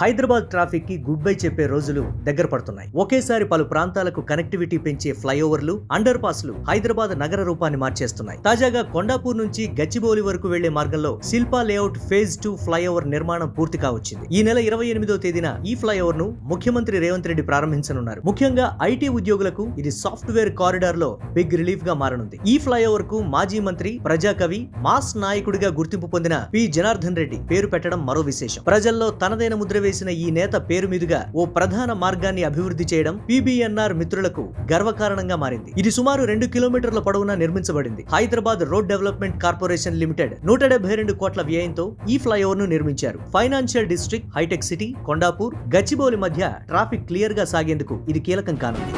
Hyderabad ట్రాఫిక్కి good bye చెప్పే రోజులు దగ్గర పడుతున్నాయి. ఒకేసారి పలు ప్రాంతాలకు కనెక్టివిటీ పెంచే ఫ్లైఓవర్లు అండర్ పాస్లు హైదరాబాద్ నగర రూపాన్ని మార్చేస్తున్నాయి. తాజాగా కొండాపూర్ నుంచి గచ్చిబౌలి వరకు వెళ్ళే మార్గంలో Shilpa layout phase two flyover నిర్మాణం పూర్తి కావచ్చింది. ఈ నెల ఇరవై ఎనిమిదో తేదీన ఈ ఫ్లైఓవర్ను ముఖ్యమంత్రి రేవంత్ రెడ్డి ప్రారంభించనున్నారు. ముఖ్యంగా ఐటీ ఉద్యోగులకు ఇది సాఫ్ట్వేర్ కారిడార్లో బిగ్ రిలీఫ్గా మారనుంది. ఈ ఫ్లైఓవర్కు మాజీ మంత్రి ప్రజాకవి మాస్ నాయకుడిగా గుర్తింపు పొందిన పి. జనార్దన్ రెడ్డి పేరు పెట్టడం మరో విశేషం. ప్రజల్లో తనదైన ముద్ర వేసిన ఈ నేత పేరు మీదుగా ఓ ప్రధాన మార్గాన్ని అభివృద్ధి చేయడం పిబిఎన్ఆర్ మిత్రులకు గర్వకారణంగా మారింది. ఇది సుమారు రెండు కిలోమీటర్ల పొడవునా నిర్మించబడింది. Hyderabad road development corporation limited నూట డెబ్బై రెండు కోట్ల వ్యయంతో ఈ ఫ్లైఓవర్ను నిర్మించారు. Financial district hitech city Kondapur Gachibowli మధ్య ట్రాఫిక్ క్లియర్గా సాగేందుకు ఇది కీలకం కానుంది.